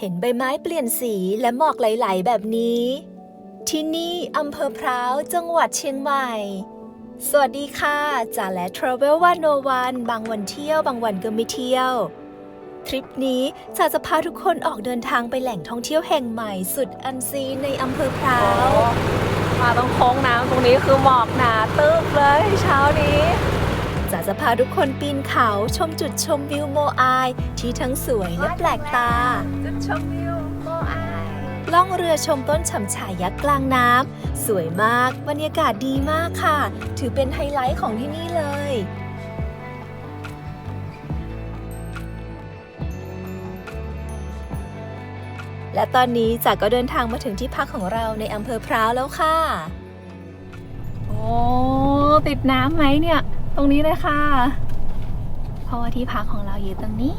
เห็นใบไม้เปลี่ยนสีและหมอกไหลๆแบบนี้ ที่นี่อำเภอพร้าว จังหวัดเชียงใหม่ สวัสดีค่ะจ่าและ Travel วันโนวันบางวันเที่ยวบางวันก็ไม่เที่ยว ทริปนี้จ่าจะพาทุกคนออกเดินทางไปแหล่งท่องเที่ยวแห่งใหม่สุดอันซีนในอำเภอพร้าว มาตรงโค้งน้ำตรงนี้คือหมอกหนาตึ๊บเลยเช้านี้จะจะพาทุกคนปีนเขาชมจุดชมวิวโมอายที่ทั้งสวยและแปลกตา ชมวิวโมอาล่องเรือชมต้นฉ่ำฉายยักษ์กลางน้ำสวยมากบรรยากาศดีมากค่ะ ถือเป็นไฮไลท์ของที่นี่เลย และตอนนี้จ๋าก็เดินทางมาถึงที่พักของเราในอำเภอพร้าวแล้วค่ะ โอ้ติดน้ำไหมเนี่ย ตรงนี้เลยค่ะ เพราะว่าที่พักของเราอยู่ตรงนี้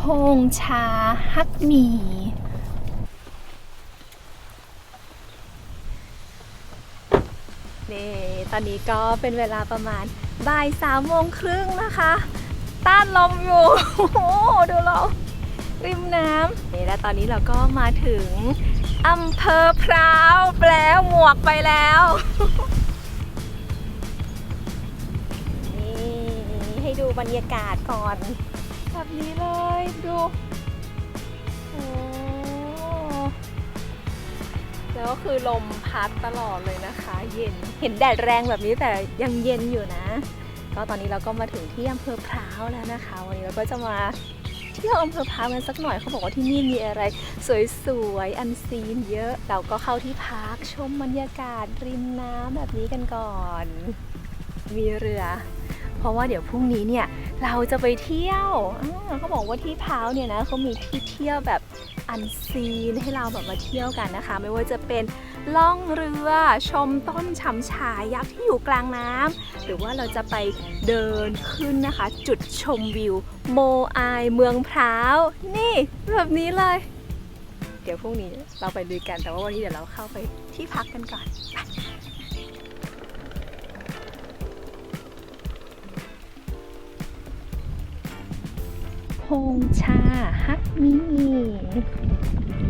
โฮงชาฮักหมี นี่ ตอนนี้ก็เป็นเวลาประมาณบ่ายสามโมงครึ่งนะคะ ต้านลมอยู่ โอ้ดูเราริมน้ำนี่และตอนนี้เราก็มาถึงอำเภอพร้าวแล้วหมวกไปแล้ว นี่ ให้ดูบรรยากาศก่อน แบบนี้เลยดูโอ้แล้วก็คือลมพัดตลอดเลยนะคะ เย็นเห็นแดดแรงแบบนี้แต่ยังเย็นอยู่นะ ก็ตอนนี้เราก็มาถึงที่อำเภอพร้าวแล้วนะคะ วันนี้เราก็จะมาเที่ยวอำเภอพร้าวกันสักหน่อยเขาบอกว่าที่นี่มีอะไร สวยๆอันซีนเยอะเราก็เข้าที่พักชมบรรยากาศริมน้ำแบบนี้กันก่อน มีเรือ เพราะว่าเดี๋ยวพรุ่งนี้เนี่ยเราจะไปเที่ยวเขาบอกว่าที่พราวเนี่ยนะเขามีที่เที่ยวแบบอันซีนให้เราแบบมาเที่ยวกันนะคะ ไม่ว่าจะเป็นล่องเรือชมต้นฉ่ำฉายยักษ์ที่อยู่กลางน้ำหรือว่าเราจะไปเดินขึ้นนะคะ จุดชมวิว โมอายเมืองพร้าว นี่แบบนี้เลย เดี๋ยวพรุ่งนี้เราไปลุยกันแต่ว่าวันนี้เดี๋ยวเราเข้าไปที่พักกันก่อน ไปโฮงชาฮักมี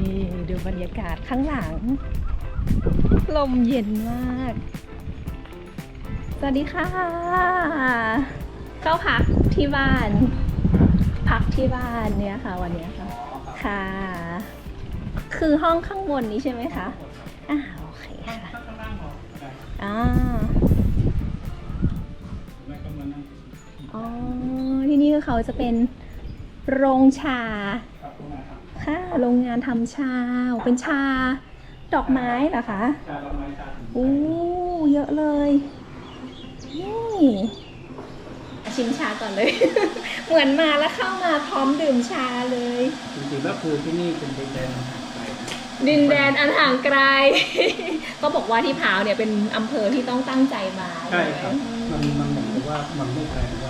นี่ดูบรรยากาศข้างหลัง ลมเย็นมาก สวัสดีค่ะ เข้าพักที่บ้าน พักที่บ้านเนี่ยค่ะ วันนี้ค่ะ ค่ะ คือห้องข้างบนนี้ใช่ไหมคะอ่าโอเคค่ะอ่าอ๋อที่นี่คือเขาจะเป็น โรงชา ค่ะ โรงงานทำชา เป็นชา ดอกไม้เหรอคะอู้เยอะเลย นี่ชิมชาก่อนเลย เหมือนมาแล้วเข้ามาพร้อมดื่มชาเลย จริงๆแล้วคือที่นี่เป็นดินแดนอาหารไทยดินแดนอันห่างไกล ก็บอกว่าที่พร้าวเนี่ยเป็นอำเภอที่ต้องตั้งใจมา ใช่ครับไหมมันมันเหมือนกับว่ามันไม่ไกลว่า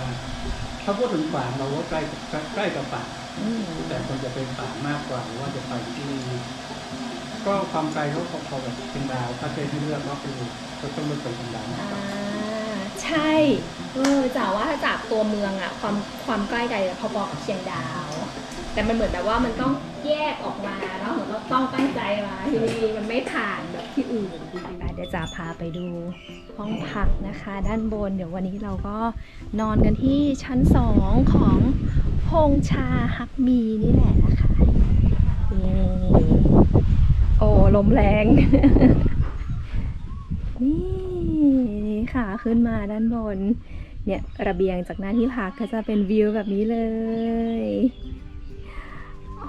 ถ้าพูดถึงป่าเราก็ใกล้กับใกล้กับป่าอืมแต่คนจะเป็นป่ามากกว่าหรือว่าจะไปที่ก็ความไกลเขาพอๆกับเชียงดาว ถ้าเคยที่เลือกก็คือก็ต้องเลือกไปเชียงดาวมากอ่ากว่าใช่เออจ๋าว่าถ้าจากตัวเมืองอะความความใกล้ไกลพอๆกับเชียงดาว แต่มันเหมือนแบบว่ามันต้องแยกออกมาเนาะเหมือนเราต้องตั้งใจมาที่นี่มันไม่ผ่านแบบ ที่อื่นเดี๋ยวจ๋าพาไปดูห้องพักนะคะ ด้านบน เดี๋ยววันนี้เราก็นอนกันที่ชั้นสองของโฮงชาฮักมีนี่แหละนะคะนี่โอ้ลมแรง นี่ค่ะขึ้นมาด้านบน เนี่ยระเบียงจากหน้าที่พักก็จะเป็นวิวแบบนี้เลย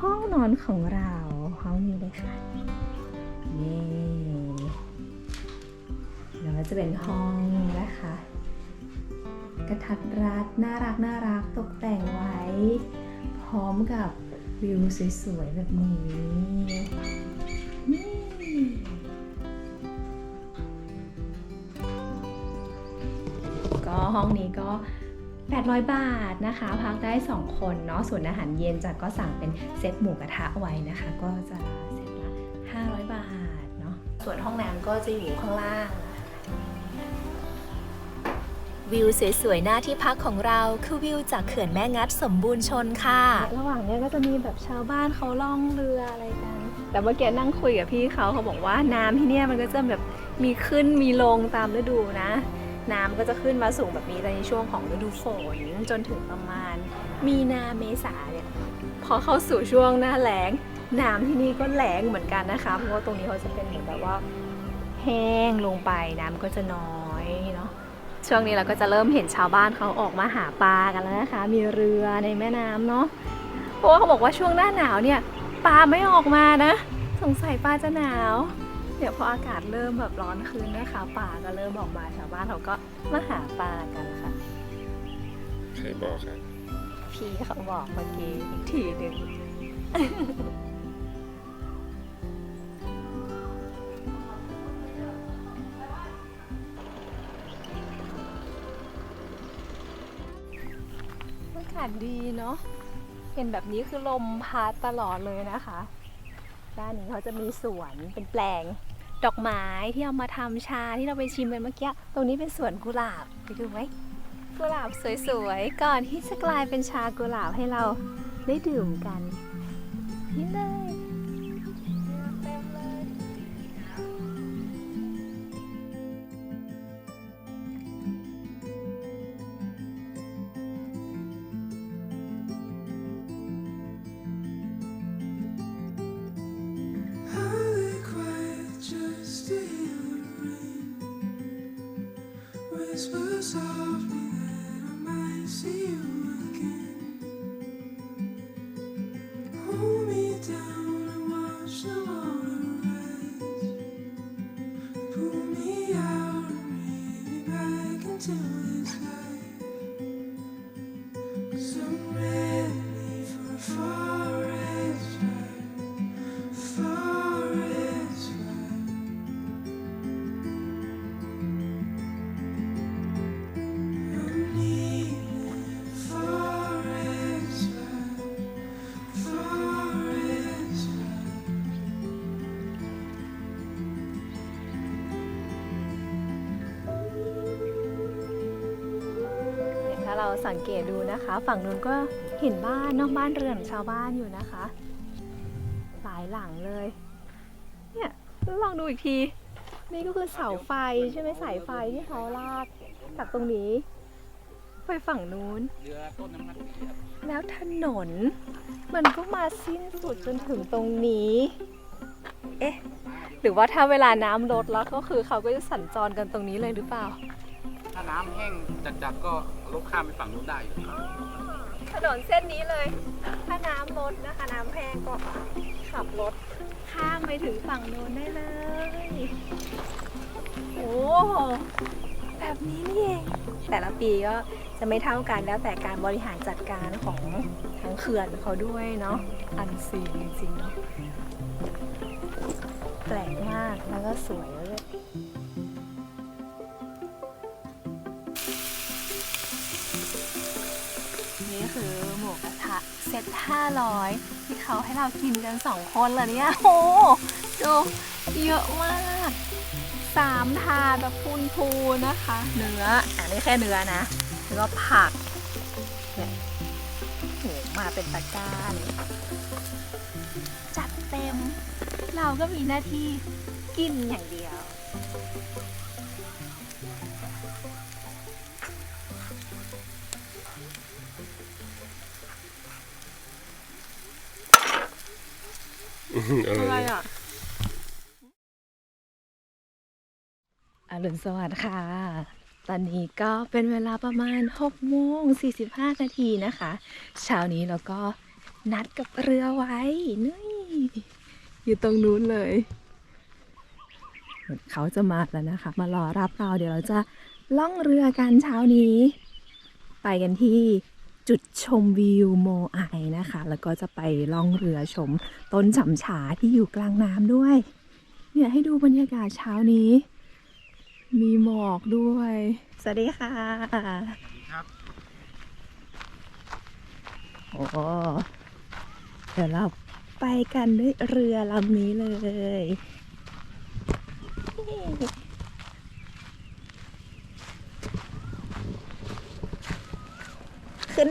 ห้องนอนของเราห้องนี้เลยค่ะนี่ ก็จะเป็นห้องนะคะ กระทัดรัดน่ารักน่ารักตกแต่งไว้ พร้อมกับวิวสวยๆแบบนี้นี่ก็ห้องนี้ก็ 800 บาทนะคะ พักได้ 2 คนเนาะส่วนอาหารเย็นจะก็สั่งเป็นเซตหมูกระทะไว้นะคะ ก็จะเซตละ 500 บาทเนาะส่วนห้องน้ำก็จะอยู่ข้างล่างนะ วิวสวยๆหน้าที่พักของเราคือวิวจากเขื่อนแม่งัดสมบูรณ์ชนค่ะ ระหว่างเนี้ยก็จะมีแบบชาวบ้านเขาล่องเรืออะไรกัน แต่เมื่อกี้นั่งคุยกับพี่เขาเขาบอกว่าน้ำที่เนี่ยมันก็จะแบบมีขึ้นมีลงตามฤดูนะ น้ำก็จะขึ้นมาสูงแบบนี้ในช่วงของฤดูฝนจนถึงประมาณ มีนาเมษาเนี่ยพอเข้าสู่ช่วงหน้าแล้งน้ำที่นี่ก็แล้งเหมือนกันนะคะเพราะว่าตรงนี้เขาจะเป็นเหมือนแบบว่า แห้งลงไปน้ำก็จะน้อย ช่วงนี้เราก็จะเริ่มเห็นชาวบ้านเขาออกมาหาปลากันแล้วนะคะ มีเรือในแม่น้ำเนาะเพราะว่าเขาบอกว่าช่วงหน้าหนาวเนี่ยปลาไม่ออกมานะ สงสัยปลาจะหนาว เดี๋ยวพออากาศเริ่มแบบร้อนขึ้นนะคะปลาก็เริ่มออกมาชาวบ้านเขาก็มาหาปลากันค่ะใครบอกครับพี่เขาบอกเมื่อกี้อีกทีหนึ่ง อากาศดีเนาะเห็นแบบนี้คือลมพัดตลอดเลยนะคะ ด้านนี้เขาจะมีสวนเป็นแปลง ดอกไม้ที่เอามาทำชาที่เราไปชิมไปเมื่อกี้ตรงนี้เป็นสวนกุหลาบไปดูไหมกุหลาบสวยๆก่อนที่จะกลายเป็นชากุหลาบให้เราได้ดื่มกันนี่เสังเกตดูนะคะ ฝั่งนู้นก็เห็นบ้านนอกบ้านเรือนชาวบ้านอยู่นะคะ หลายหลังเลย เนี่ยลองดูอีกที นี่ก็คือเสาไฟใช่ไหมสายไฟที่เขาลากจากตรงนี้ ไปฝั่งนู้น แล้วถนน มันก็มาสิ้นสุดจนถึงตรงนี้ เอ๊ะ หรือว่าถ้าเวลาน้ำลดแล้วก็คือเขาก็จะสัญจรกันตรงนี้เลยหรือเปล่า ถ้าน้ำแห้งจัดๆก็รถข้ามไปฝั่งนู้นได้อยู่ถนนเส้นนี้เลย ถ้าน้ำลดนะคะน้ำแห้งก็ขับรถข้ามไปถึงฝั่งโน้นได้เลย โอ้แบบนี้นี่เอง แต่ละปีก็จะไม่เท่ากันแล้วแต่การบริหารจัดการของทางเขื่อนเขาด้วยเนาะ อันซีนจริงๆเนาะ แปลกมากแล้วก็สวย เซ็ต500 ที่เขาให้เรากินกันสองคนเลยเนี่ยโอ้โหดูเยอะมากสามถาดแบบพูนพูนๆนะคะ เนื้ออะนี่แค่เนื้อนะ แล้วก็ผักเนี่ยโหมาเป็นตะกร้าจัดเต็ม เราก็มีหน้าที่กินอย่างเดียว อะไรอะอรุณสวัสดิ์ค่ะ ตอนนี้ก็เป็นเวลาประมาณ6โมง45 นาทีนะคะ เช้านี้เราก็นัดกับเรือไว้นี่อยู่ตรงนู้นเลยเหมือนเขาจะมาแล้วนะคะ มารอรับเราเดี๋ยวเราจะล่องเรือกันเช้านี้ ไปกันที่ จุดชมวิวโมไอนะคะ แล้วก็จะไปล่องเรือชมต้นฉำฉาที่อยู่กลางน้ำด้วย เนี่ยให้ดูบรรยากาศเช้านี้ มีหมอกด้วย สวัสดีค่ะครับ โอ้เดี๋ยวเราไปกันด้วยเรือลำนี้เลย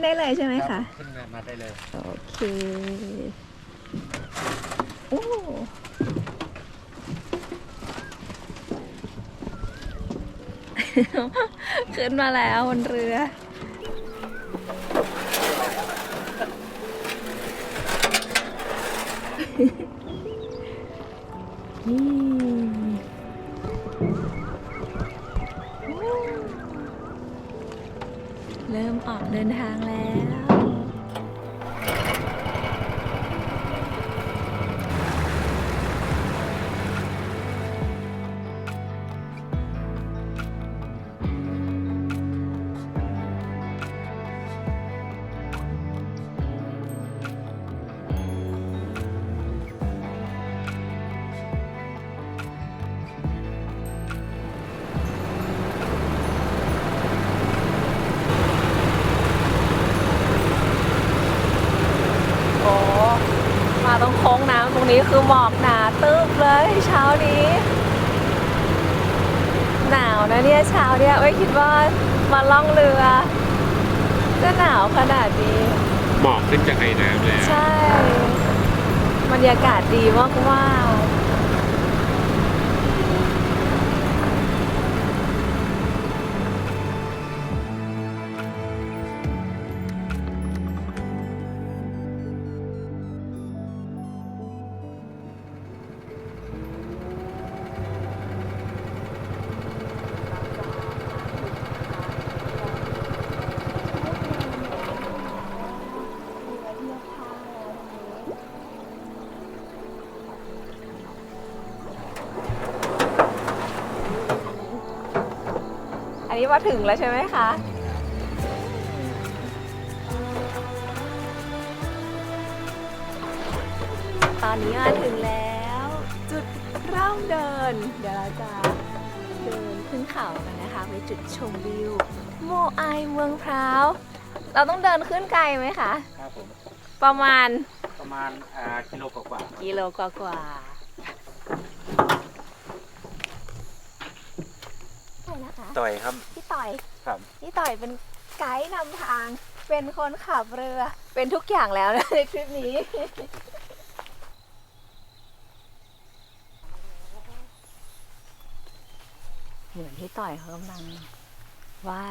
ได้เลยใช่ไหมคะ ขึ้นมาได้เลย โอเค โอ้ขึ้นมาแล้วบนเรือ เนี่ยเช้าเนี่ยไม่คิดว่ามาล่องเรือจะหนาวขนาดนี้ หมอกขึ้นจากไอ้น้ำแล้ว ใช่บรรยากาศดีมากมาก ๆอันนี้มาถึงแล้วใช่ไหมคะ ตอนนี้มาถึงแล้ว จุดเริ่มเดิน เดี๋ยวเราจะเดินขึ้นเขากันนะคะไปจุดชมวิว โมไอเมืองพร้าว เราต้องเดินขึ้นไกลไหมคะ ครับผม ประมาณประมาณอ่ากิโลกว่ากิโลกว่าๆใช่นะคะๆต่อยครับ พี่ ต่อยครับ พี่ต่อยเป็นไกด์นำทาง เป็นคนขับเรือ เป็นทุกอย่างแล้วนะในทริปนี้ เหมือนพี่ต่อยเขากำลังไหว้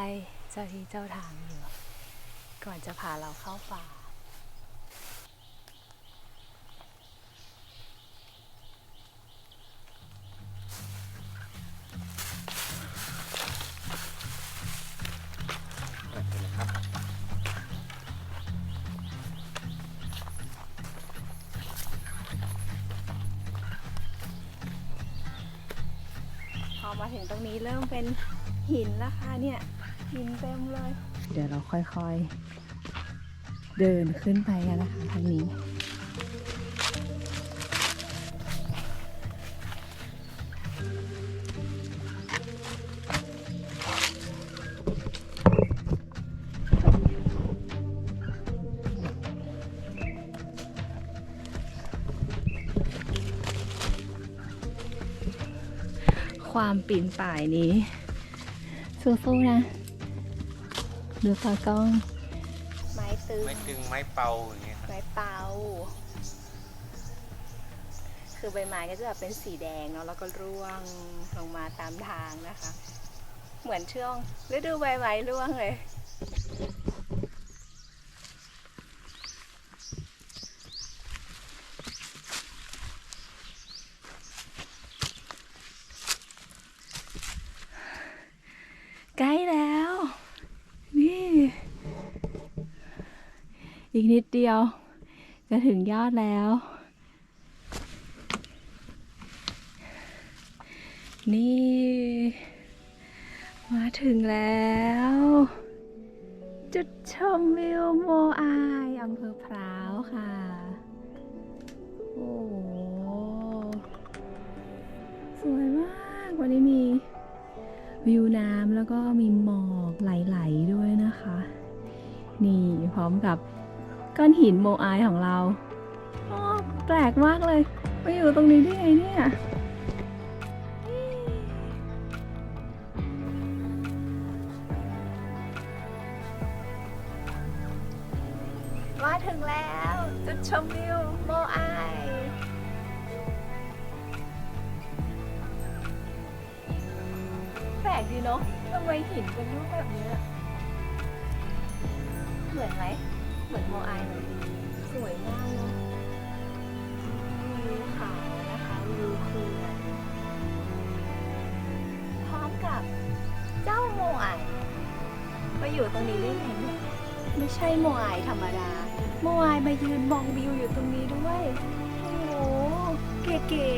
เจ้าที่เจ้าทางอยู่ ก่อนจะพาเราเข้าป่า มาถึงตรงนี้เริ่มเป็นหินแล้วค่ะเนี่ยหินเต็มเลย เดี๋ยวเราค่อยๆ เดินขึ้นไปกันนะคะทางนี้ ความปีนป่ายนี้ สู้ๆนะ ดูตากล้อง ไม้ตึง ไม้ตึงไม้เป่าอย่างเงี้ยครับไม้เปาคือใบไม้ก็จะแบบเป็นสีแดงเนาะแล้วก็ร่วงลงมาตามทางนะคะ เหมือนช่วงฤดูใบไม้ร่วงเลย ใกล้แล้ว นี่ อีกนิดเดียว จะถึงยอดแล้ว นี่ มาถึงแล้ว จุดชมวิวโมอายอำเภอพร้าวค่ะ โอ้โหสวยมาก วันนี้มีวิวน้ำแล้วก็มีหมอกไหลๆด้วยนะคะ นี่พร้อมกับ ก้อนหินโมอายของเราอ้อแปลกมากเลยมาอยู่ตรงนี้ได้ไงเนี่ยมาถึงแล้วจุดชมวิวโมไอายแปลกดีเนาะทำไมหินเป็นรูปแบบเนี้ยเหมือนไหม เหมือนโมไอายเลยสวยมากเนาะวิวเขานะคะวิวเขื่อนพร้อมกับเจ้าโมไอายมาอยู่ตรงนี้ได้ไงเนี่ยไม่ใช่โมอายธรรมดา โมอายมายืนมองวิวอยู่ตรงนี้ด้วยโอ้โหเก๋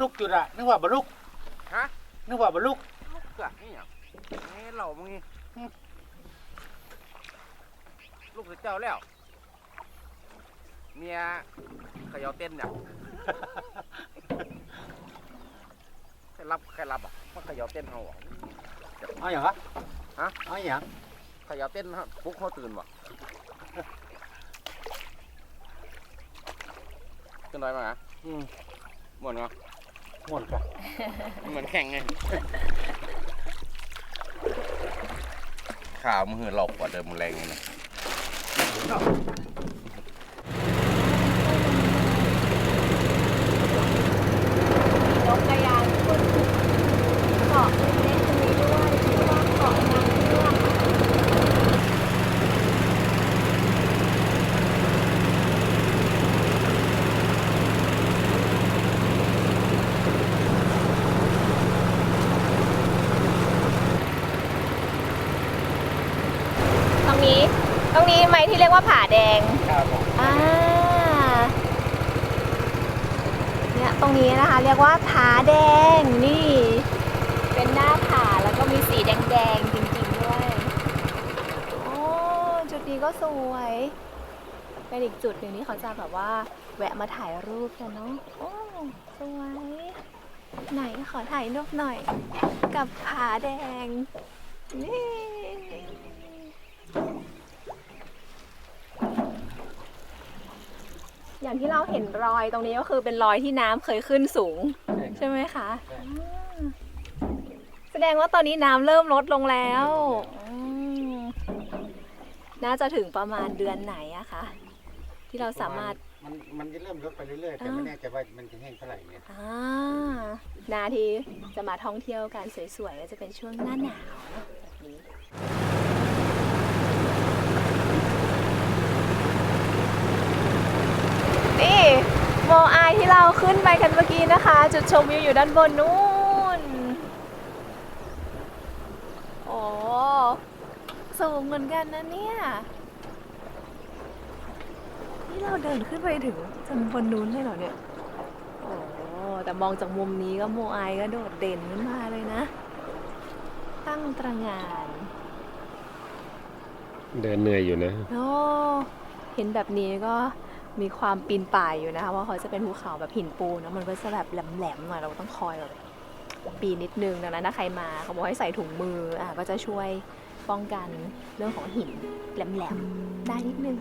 ลูกจุดอะนึกว่าบรรลุกฮะ นึกว่าบรรลุกลูกอะนี่อะนี่เหล่ามึงนี่หึลูกเจ้าแล้ว เมียเขยาเต้นเนี่ยใครรับใครรับอะมันเขยาเต้นเขาอะ เอาอย่างวะฮะ เอาอย่างเขยาเต้นฮะปลุกเขาตื่นวะขึ้นได้ไหมฮะอืมหมดเนาะ หมดกันเหมือนแข่งไงข่าวมือหลอกกว่าเดิมแรงไงนะยกกระยานขึ้นเกาะเล็กๆตรงนี้ด้วยชื่อว่าเกาะนางเงือกตรงนี้ ตรงนี้ไหมที่เรียกว่าผาแดงครับผมอ่าเนี่ยตรงนี้นะคะเรียกว่าผาแดงนี่ เป็นหน้าผาแล้วก็มีสีแดงๆจริงๆด้วยโอ้จุดนี้ก็สวยเป็นอีกจุดหนึ่งที่เขาจะแบบว่า แวะมาถ่ายรูปกันเนาะโอ้สวยไหนขอถ่ายรูปหน่อย กับผาแดงนี่ อย่างที่เราเห็นรอยตรงนี้ก็คือเป็นรอยที่น้ำเคยขึ้นสูง ใช่ไหมคะอ่าแสดงว่าตอนนี้น้ำเริ่มลดลงแล้วอืมน่าจะถึงประมาณเดือนไหนอะคะ ที่เราสามารถ มันมันจะเริ่มลดไปเรื่อยๆแต่ไม่แน่ใจว่ามันจะแห้งเท่าไหร่เนี่ยอ่านาที่จะมาท่องเที่ยวกันสวยๆก็จะเป็นช่วงหน้าหนาวเนอะแบบนี้ นี่โมอายที่เราขึ้นไปกันเมื่อกี้นะคะ จุดชมวิวอยู่ด้านบนนู้นโอ้สูงเหมือนกันนะเนี่ย นี่เราเดินขึ้นไปถึงจนบนนู้นเลยเหรอเนี่ยโอ้แต่มองจากมุมนี้ก็โมอายก็โดดเด่นขึ้นมาเลยนะ ตั้งตระหงานเดินเหนื่อยอยู่นะ โอ้เห็นแบบนี้ก็ มีความปีนป่ายอยู่นะคะว่าเขาจะเป็นภูเขาแบบหินปูนนะมันก็จะแบบแหลมๆหน่อยเราต้องคอยแบบปีนนิดนึงดังนั้นถ้าใครมาเขาบอกให้ใส่ถุงมืออะก็จะช่วยป้องกันเรื่องของหินแหลมๆได้นิดนึง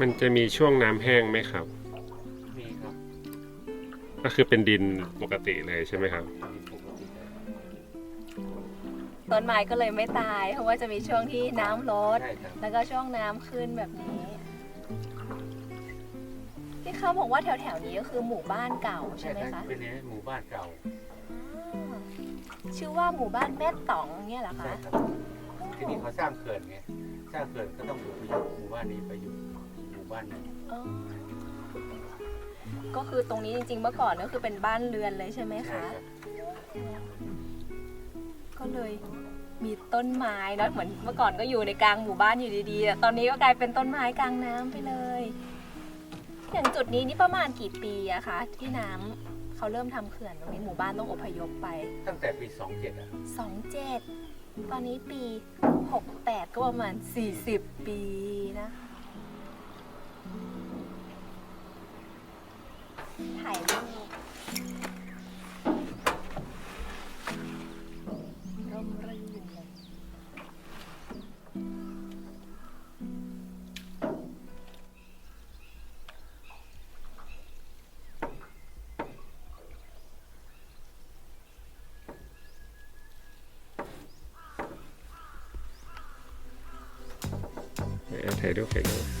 มันจะมีช่วงน้ำแห้งไหมครับ มีครับก็คือเป็นดินปกติเลยใช่ไหมครับ มีปกติเลยต้นไม้ก็เลยไม่ตาย เพราะว่าจะมีช่วงที่น้ำลด ใช่ครับแล้วก็ช่วงน้ำขึ้นแบบนี้ ที่เขาบอกว่าแถวๆนี้ก็คือหมู่บ้านเก่าใช่ไหมรัคะบเป็นหมู่บ้านเก่าอ่าชื่อว่าหมู่บ้านแม่ต๋องเนี่ยเหรอใช่คะครับที่นี่เขาสร้างเขื่อนไงสร้างเขื่อนก็ต้องอพยพหมู่บ้านนี้ไปอยู่หมู่ บ้านหนึงอ๋อก็คือตรงนี้จริงๆ เมื่อก่อนก็คือเป็นบ้านเรือนเลยใช่ไหมใช่คะ ครับก็เลยมีต้นไม้เนอะเหมือนเมื่อก่อนก็อยู่ในกลางหมู่บ้านอยู่ดีๆแต่ตอนนี้ก็กลายเป็นต้นไม้กลางน้ำไปเลย อย่างจุดนี้นี่ประมาณกี่ปีอะคะที่น้ำเขาเริ่มทำเขื่อนตรงนี้หมู่บ้านต้องอพยพไป ตั้งแต่ปี 27อะ27 ตอนนี้ปี 68 ก็ประมาณ 40 ปีนะ ถ่ายรูปร่มรื่นเลยเออถ่ายรูปถ่ายรูป